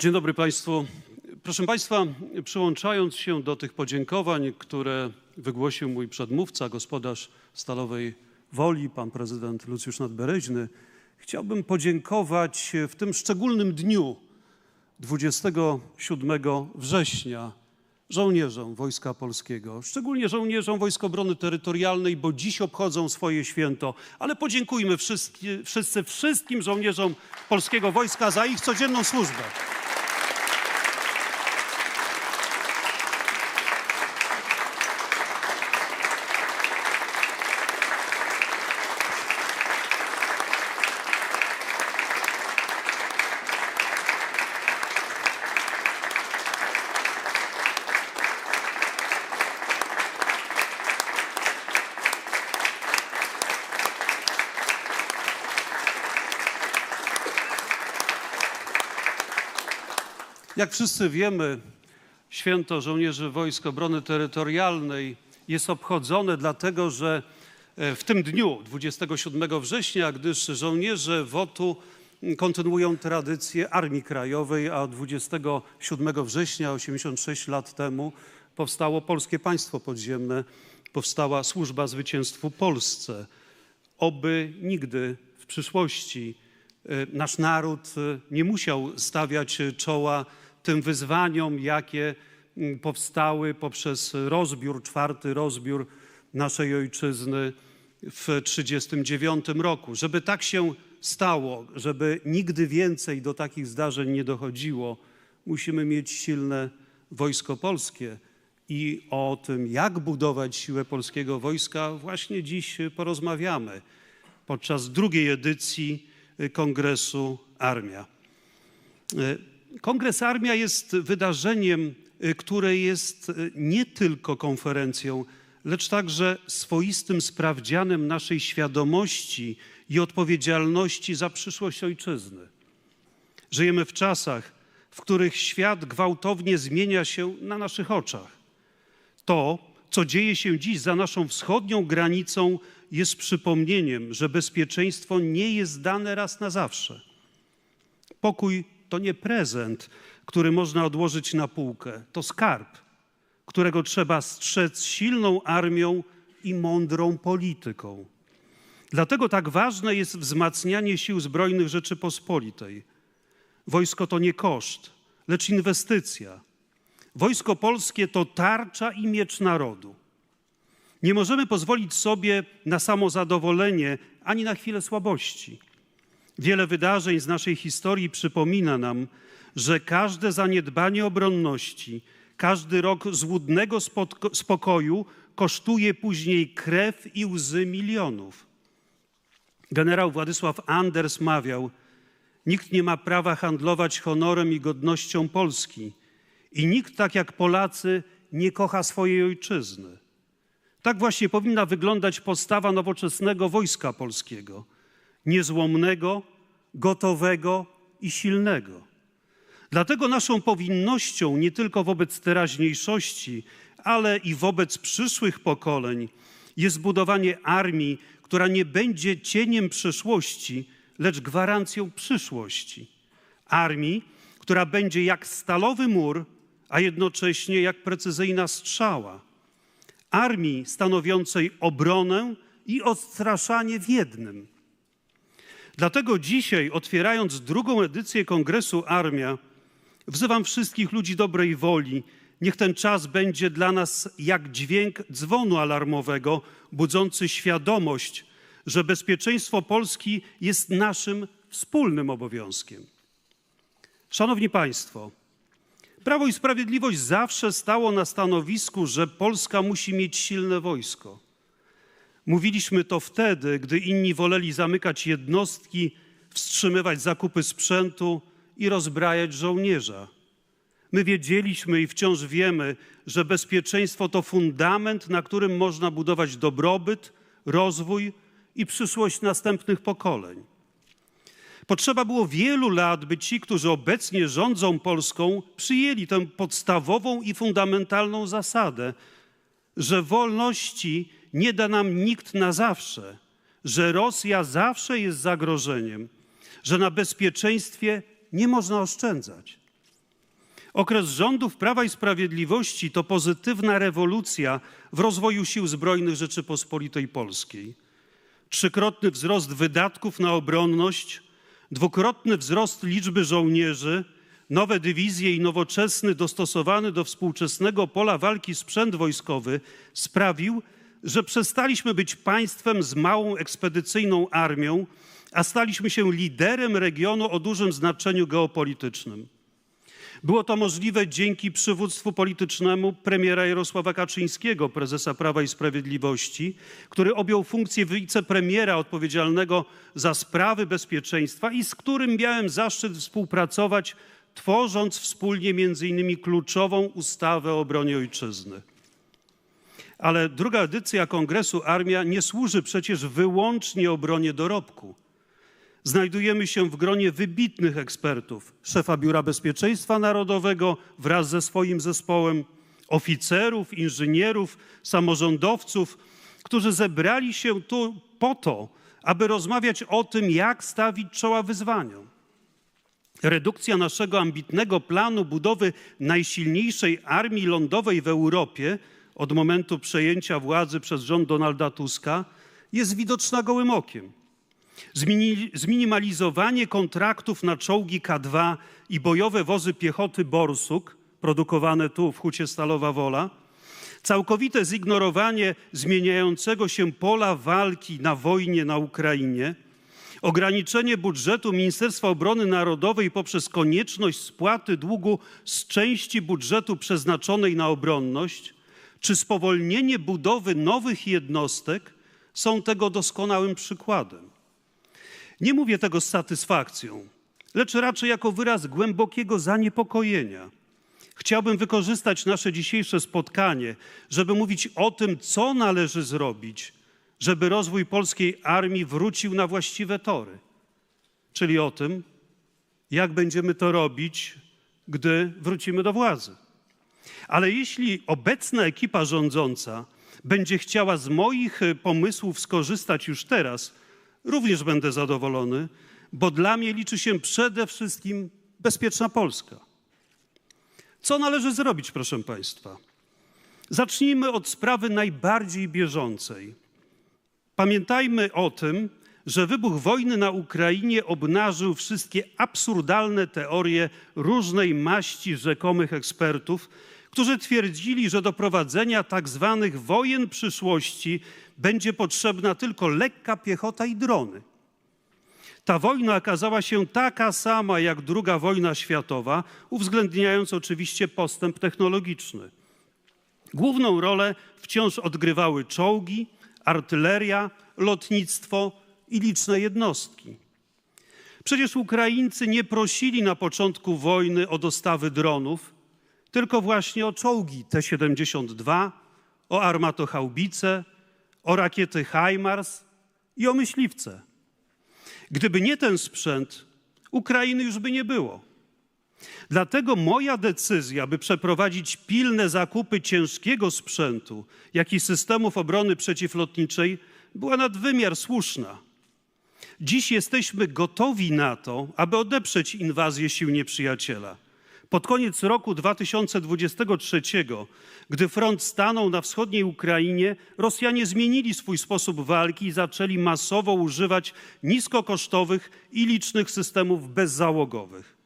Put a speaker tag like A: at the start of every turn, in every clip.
A: Dzień dobry Państwu. Proszę Państwa, przyłączając się do tych podziękowań, które wygłosił mój przedmówca, gospodarz Stalowej Woli, pan prezydent Lucjusz Nadbereźny, chciałbym podziękować w tym szczególnym dniu, 27 września, żołnierzom Wojska Polskiego, szczególnie żołnierzom Wojsk Obrony Terytorialnej, bo dziś obchodzą swoje święto. Ale podziękujmy wszyscy, wszyscy wszystkim żołnierzom Polskiego Wojska za ich codzienną służbę. Jak wszyscy wiemy, święto żołnierzy Wojsk Obrony Terytorialnej jest obchodzone dlatego, że e, w tym dniu, 27 września, gdyż żołnierze WOT-u kontynuują tradycję Armii Krajowej, a 27 września, 86 lat temu, powstało Polskie Państwo Podziemne, powstała Służba Zwycięstwu Polsce. Oby nigdy w przyszłości e, nasz naród e, nie musiał stawiać czoła tym wyzwaniom, jakie mm, powstały poprzez rozbiór, czwarty rozbiór naszej ojczyzny w 1939 roku. Żeby tak się stało, żeby nigdy więcej do takich zdarzeń nie dochodziło, musimy mieć silne wojsko polskie. I o tym, jak budować siłę polskiego wojska, właśnie dziś porozmawiamy podczas drugiej edycji Kongresu Armia. Kongres Armia jest wydarzeniem, y, które jest y, nie tylko konferencją, lecz także swoistym sprawdzianem naszej świadomości i odpowiedzialności za przyszłość ojczyzny. Żyjemy w czasach, w których świat gwałtownie zmienia się na naszych oczach. To, co dzieje się dziś za naszą wschodnią granicą, jest przypomnieniem, że bezpieczeństwo nie jest dane raz na zawsze. Pokój to nie prezent, który można odłożyć na półkę. To skarb, którego trzeba strzec silną armią i mądrą polityką. Dlatego tak ważne jest wzmacnianie sił zbrojnych Rzeczypospolitej. Wojsko to nie koszt, lecz inwestycja. Wojsko polskie to tarcza i miecz narodu. Nie możemy pozwolić sobie na samozadowolenie ani na chwilę słabości. Wiele wydarzeń z naszej historii przypomina nam, że każde zaniedbanie obronności, każdy rok złudnego spokoju kosztuje później krew i łzy milionów. Generał Władysław Anders mawiał: Nikt nie ma prawa handlować honorem i godnością Polski, i nikt tak jak Polacy nie kocha swojej ojczyzny. Tak właśnie powinna wyglądać postawa nowoczesnego wojska polskiego niezłomnego, gotowego i silnego. Dlatego naszą powinnością nie tylko wobec teraźniejszości, ale i wobec przyszłych pokoleń jest budowanie armii, która nie będzie cieniem przeszłości, lecz gwarancją przyszłości. Armii, która będzie jak stalowy mur, a jednocześnie jak precyzyjna strzała. Armii stanowiącej obronę i odstraszanie w jednym. Dlatego dzisiaj, otwierając drugą edycję Kongresu Armia, wzywam wszystkich ludzi dobrej woli. Niech ten czas będzie dla nas jak dźwięk dzwonu alarmowego, budzący świadomość, że bezpieczeństwo Polski jest naszym wspólnym obowiązkiem. Szanowni Państwo, Prawo i Sprawiedliwość zawsze stało na stanowisku, że Polska musi mieć silne wojsko. Mówiliśmy to wtedy, gdy inni woleli zamykać jednostki, wstrzymywać zakupy sprzętu i rozbrajać żołnierza. My wiedzieliśmy i wciąż wiemy, że bezpieczeństwo to fundament, na którym można budować dobrobyt, rozwój i przyszłość następnych pokoleń. Potrzeba było wielu lat, by ci, którzy obecnie rządzą Polską, przyjęli tę podstawową i fundamentalną zasadę, że wolności nie da nam nikt na zawsze, że Rosja zawsze jest zagrożeniem, że na bezpieczeństwie nie można oszczędzać. Okres rządów Prawa i Sprawiedliwości to pozytywna rewolucja w rozwoju sił zbrojnych Rzeczypospolitej Polskiej. Trzykrotny wzrost wydatków na obronność, dwukrotny wzrost liczby żołnierzy, nowe dywizje i nowoczesny, dostosowany do współczesnego pola walki sprzęt wojskowy sprawił, że przestaliśmy być państwem z małą ekspedycyjną armią, a staliśmy się liderem regionu o dużym znaczeniu geopolitycznym. Było to możliwe dzięki przywództwu politycznemu premiera Jarosława Kaczyńskiego, prezesa Prawa i Sprawiedliwości, który objął funkcję wicepremiera odpowiedzialnego za sprawy bezpieczeństwa i z którym miałem zaszczyt współpracować, tworząc wspólnie innymi kluczową ustawę o obronie ojczyzny. Ale druga edycja Kongresu Armia nie służy przecież wyłącznie obronie dorobku. Znajdujemy się w gronie wybitnych ekspertów, szefa Biura Bezpieczeństwa Narodowego wraz ze swoim zespołem, oficerów, inżynierów, samorządowców, którzy zebrali się tu po to, aby rozmawiać o tym, jak stawić czoła wyzwaniom. Redukcja naszego ambitnego planu budowy najsilniejszej armii lądowej w Europie od momentu przejęcia władzy przez rząd Donalda Tuska jest widoczna gołym okiem. Zminimalizowanie kontraktów na czołgi K2 i bojowe wozy piechoty Borsuk, produkowane tu w Hucie Stalowa Wola, całkowite zignorowanie zmieniającego się pola walki na wojnie na Ukrainie, ograniczenie budżetu Ministerstwa Obrony Narodowej poprzez konieczność spłaty długu z części budżetu przeznaczonej na obronność, czy spowolnienie budowy nowych jednostek są tego doskonałym przykładem. Nie mówię tego z satysfakcją, lecz raczej jako wyraz głębokiego zaniepokojenia. Chciałbym wykorzystać nasze dzisiejsze spotkanie, żeby mówić o tym, co należy zrobić, żeby rozwój polskiej armii wrócił na właściwe tory. Czyli o tym, jak będziemy to robić, gdy wrócimy do władzy. Ale jeśli obecna ekipa rządząca będzie chciała z moich pomysłów skorzystać już teraz, również będę zadowolony, bo dla mnie liczy się przede wszystkim bezpieczna Polska. Co należy zrobić, proszę Państwa? Zacznijmy od sprawy najbardziej bieżącej. Pamiętajmy o tym, że wybuch wojny na Ukrainie obnażył wszystkie absurdalne teorie różnej maści rzekomych ekspertów, którzy twierdzili, że do prowadzenia tak zwanych wojen przyszłości będzie potrzebna tylko lekka piechota i drony. Ta wojna okazała się taka sama jak II wojna światowa, uwzględniając oczywiście postęp technologiczny. Główną rolę wciąż odgrywały czołgi, artyleria, lotnictwo i liczne jednostki. Przecież Ukraińcy nie prosili na początku wojny o dostawy dronów, tylko właśnie o czołgi T-72, o armatochaubice, o rakiety HIMARS i o myśliwce. Gdyby nie ten sprzęt, Ukrainy już by nie było. Dlatego moja decyzja, by przeprowadzić pilne zakupy ciężkiego sprzętu, jak i systemów obrony przeciwlotniczej, była nadwymiar słuszna. Dziś jesteśmy gotowi na to, aby odeprzeć inwazję sił nieprzyjaciela. Pod koniec roku 2023, gdy front stanął na wschodniej Ukrainie, Rosjanie zmienili swój sposób walki i zaczęli masowo używać niskokosztowych i licznych systemów bezzałogowych.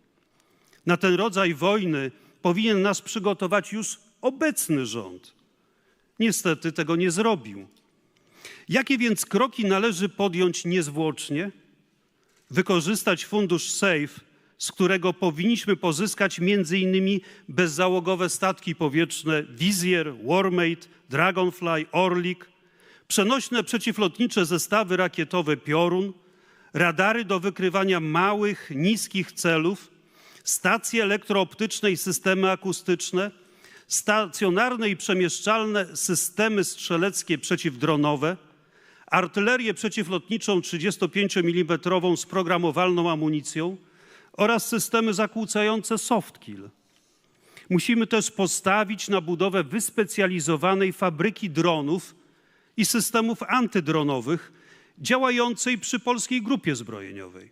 A: Na ten rodzaj wojny powinien nas przygotować już obecny rząd. Niestety tego nie zrobił. Jakie więc kroki należy podjąć niezwłocznie? Wykorzystać fundusz SAFE z którego powinniśmy pozyskać innymi bezzałogowe statki powietrzne Wizjer, Warmate, Dragonfly, Orlik, przenośne przeciwlotnicze zestawy rakietowe Piorun, radary do wykrywania małych, niskich celów, stacje elektrooptyczne i systemy akustyczne, stacjonarne i przemieszczalne systemy strzeleckie przeciwdronowe, artylerię przeciwlotniczą 35 mm z programowalną amunicją, oraz systemy zakłócające soft kill. Musimy też postawić na budowę wyspecjalizowanej fabryki dronów i systemów antydronowych działającej przy polskiej grupie zbrojeniowej.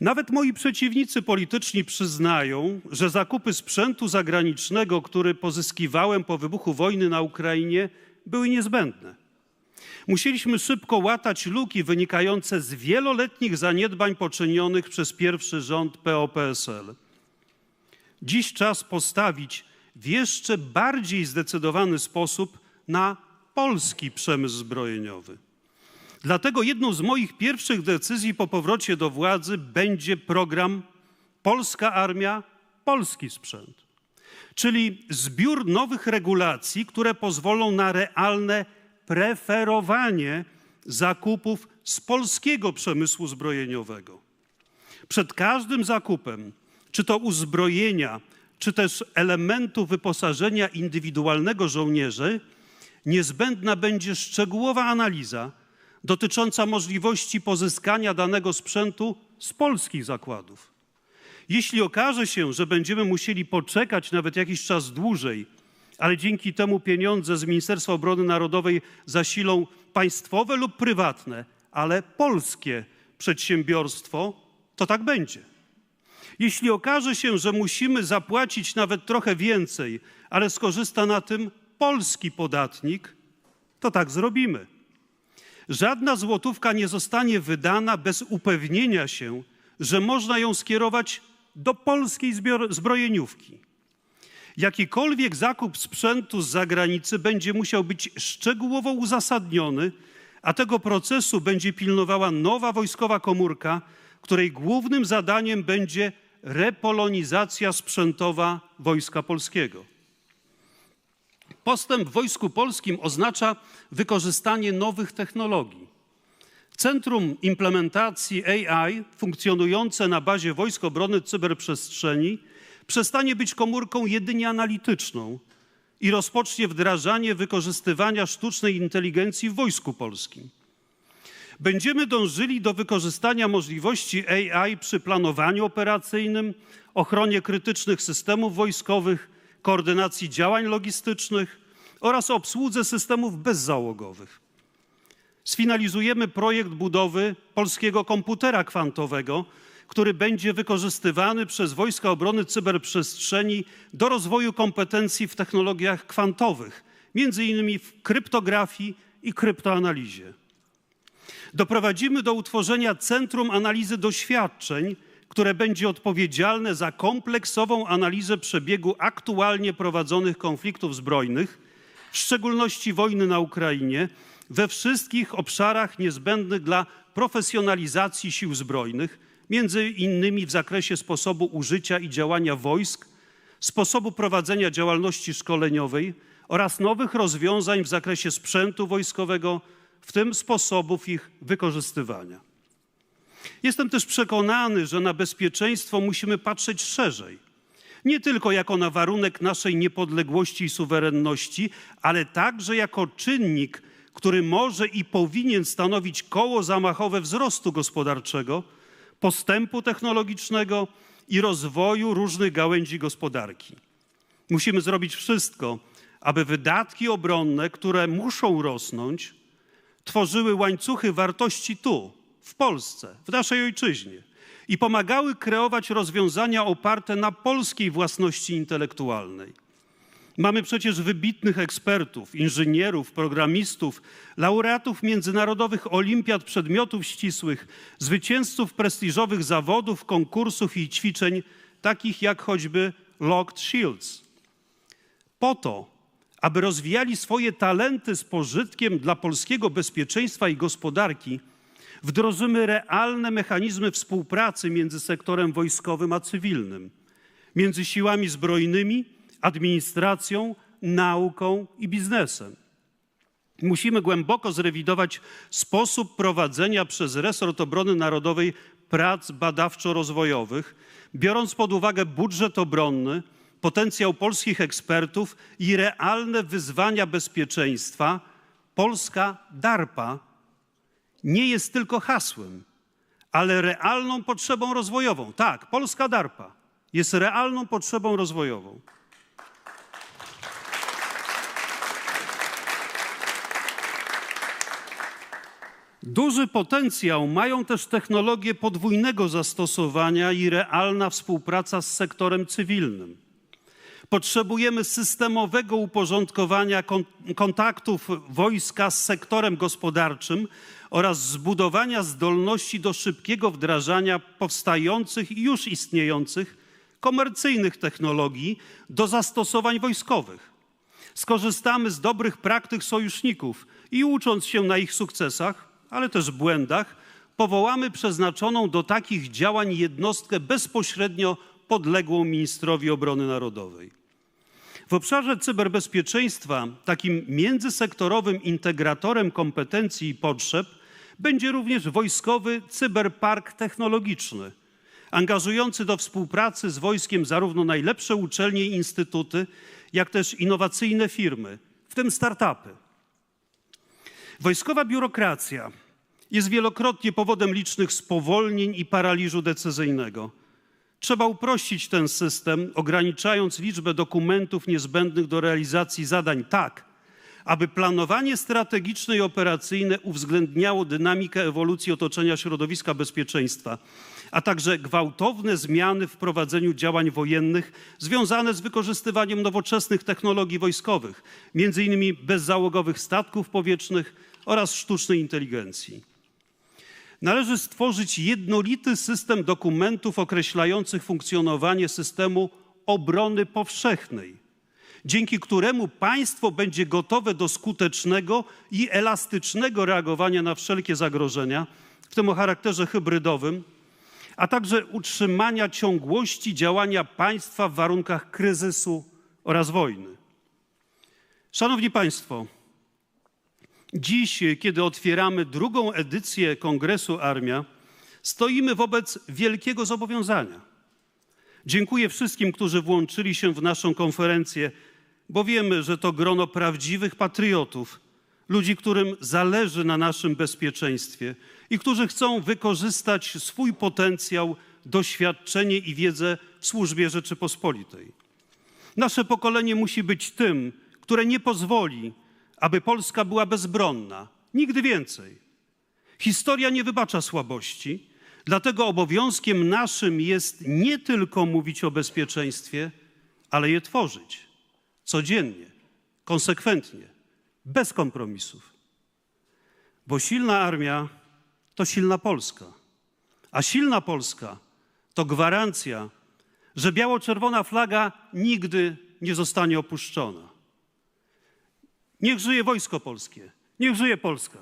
A: Nawet moi przeciwnicy polityczni przyznają, że zakupy sprzętu zagranicznego, który pozyskiwałem po wybuchu wojny na Ukrainie, były niezbędne. Musieliśmy szybko łatać luki wynikające z wieloletnich zaniedbań poczynionych przez pierwszy rząd PO-PSL. Dziś czas postawić w jeszcze bardziej zdecydowany sposób na polski przemysł zbrojeniowy. Dlatego jedną z moich pierwszych decyzji po powrocie do władzy będzie program Polska Armia, Polski Sprzęt, czyli zbiór nowych regulacji, które pozwolą na realne preferowanie zakupów z polskiego przemysłu zbrojeniowego. Przed każdym zakupem, czy to uzbrojenia, czy też elementów wyposażenia indywidualnego żołnierzy, niezbędna będzie szczegółowa analiza dotycząca możliwości pozyskania danego sprzętu z polskich zakładów. Jeśli okaże się, że będziemy musieli poczekać nawet jakiś czas dłużej, ale dzięki temu pieniądze z Ministerstwa Obrony Narodowej zasilą państwowe lub prywatne, ale polskie przedsiębiorstwo, to tak będzie. Jeśli okaże się, że musimy zapłacić nawet trochę więcej, ale skorzysta na tym polski podatnik, to tak zrobimy. Żadna złotówka nie zostanie wydana bez upewnienia się, że można ją skierować do polskiej zbrojeniówki. Jakikolwiek zakup sprzętu z zagranicy będzie musiał być szczegółowo uzasadniony, a tego procesu będzie pilnowała nowa wojskowa komórka, której głównym zadaniem będzie repolonizacja sprzętowa Wojska Polskiego. Postęp w Wojsku Polskim oznacza wykorzystanie nowych technologii. Centrum Implementacji AI, funkcjonujące na bazie Wojsk Obrony Cyberprzestrzeni, przestanie być komórką jedynie analityczną i rozpocznie wdrażanie wykorzystywania sztucznej inteligencji w Wojsku Polskim. Będziemy dążyli do wykorzystania możliwości AI przy planowaniu operacyjnym, ochronie krytycznych systemów wojskowych, koordynacji działań logistycznych oraz obsłudze systemów bezzałogowych. Sfinalizujemy projekt budowy polskiego komputera kwantowego, który będzie wykorzystywany przez Wojska Obrony Cyberprzestrzeni do rozwoju kompetencji w technologiach kwantowych, między innymi w kryptografii i kryptoanalizie. Doprowadzimy do utworzenia Centrum Analizy Doświadczeń, które będzie odpowiedzialne za kompleksową analizę przebiegu aktualnie prowadzonych konfliktów zbrojnych, w szczególności wojny na Ukrainie, we wszystkich obszarach niezbędnych dla profesjonalizacji sił zbrojnych, między innymi w zakresie sposobu użycia i działania wojsk, sposobu prowadzenia działalności szkoleniowej oraz nowych rozwiązań w zakresie sprzętu wojskowego, w tym sposobów ich wykorzystywania. Jestem też przekonany, że na bezpieczeństwo musimy patrzeć szerzej. Nie tylko jako na warunek naszej niepodległości i suwerenności, ale także jako czynnik, który może i powinien stanowić koło zamachowe wzrostu gospodarczego, postępu technologicznego i rozwoju różnych gałęzi gospodarki. Musimy zrobić wszystko, aby wydatki obronne, które muszą rosnąć, tworzyły łańcuchy wartości tu, w Polsce, w naszej ojczyźnie i pomagały kreować rozwiązania oparte na polskiej własności intelektualnej. Mamy przecież wybitnych ekspertów, inżynierów, programistów, laureatów międzynarodowych olimpiad przedmiotów ścisłych, zwycięzców prestiżowych zawodów, konkursów i ćwiczeń, takich jak choćby Locked Shields. Po to, aby rozwijali swoje talenty z pożytkiem dla polskiego bezpieczeństwa i gospodarki, wdrożymy realne mechanizmy współpracy między sektorem wojskowym a cywilnym, między siłami zbrojnymi, administracją, nauką i biznesem. Musimy głęboko zrewidować sposób prowadzenia przez resort obrony narodowej prac badawczo-rozwojowych, biorąc pod uwagę budżet obronny, potencjał polskich ekspertów i realne wyzwania bezpieczeństwa. Polska DARPA nie jest tylko hasłem, ale realną potrzebą rozwojową. Tak, polska DARPA jest realną potrzebą rozwojową. Duży potencjał mają też technologie podwójnego zastosowania i realna współpraca z sektorem cywilnym. Potrzebujemy systemowego uporządkowania kon- kontaktów wojska z sektorem gospodarczym oraz zbudowania zdolności do szybkiego wdrażania powstających i już istniejących komercyjnych technologii do zastosowań wojskowych. Skorzystamy z dobrych praktyk sojuszników i ucząc się na ich sukcesach, ale też błędach, powołamy przeznaczoną do takich działań jednostkę bezpośrednio podległą ministrowi obrony narodowej. W obszarze cyberbezpieczeństwa takim międzysektorowym integratorem kompetencji i potrzeb będzie również wojskowy cyberpark technologiczny, angażujący do współpracy z wojskiem zarówno najlepsze uczelnie i instytuty, jak też innowacyjne firmy, w tym startupy. Wojskowa biurokracja jest wielokrotnie powodem licznych spowolnień i paraliżu decyzyjnego. Trzeba uprościć ten system, ograniczając liczbę dokumentów niezbędnych do realizacji zadań tak, aby planowanie strategiczne i operacyjne uwzględniało dynamikę ewolucji otoczenia środowiska bezpieczeństwa, a także gwałtowne zmiany w prowadzeniu działań wojennych związane z wykorzystywaniem nowoczesnych technologii wojskowych, m.in. bezzałogowych statków powietrznych oraz sztucznej inteligencji. Należy stworzyć jednolity system dokumentów określających funkcjonowanie systemu obrony powszechnej, dzięki któremu państwo będzie gotowe do skutecznego i elastycznego reagowania na wszelkie zagrożenia, w tym o charakterze hybrydowym, a także utrzymania ciągłości działania państwa w warunkach kryzysu oraz wojny. Szanowni Państwo, Dziś, kiedy otwieramy drugą edycję Kongresu Armia, stoimy wobec wielkiego zobowiązania. Dziękuję wszystkim, którzy włączyli się w naszą konferencję, bo wiemy, że to grono prawdziwych patriotów, ludzi, którym zależy na naszym bezpieczeństwie i którzy chcą wykorzystać swój potencjał, doświadczenie i wiedzę w służbie Rzeczypospolitej. Nasze pokolenie musi być tym, które nie pozwoli, aby Polska była bezbronna. Nigdy więcej. Historia nie wybacza słabości, dlatego obowiązkiem naszym jest nie tylko mówić o bezpieczeństwie, ale je tworzyć codziennie, konsekwentnie, bez kompromisów. Bo silna armia to silna Polska, a silna Polska to gwarancja, że biało-czerwona flaga nigdy nie zostanie opuszczona. Niech żyje Wojsko Polskie. Niech żyje Polska.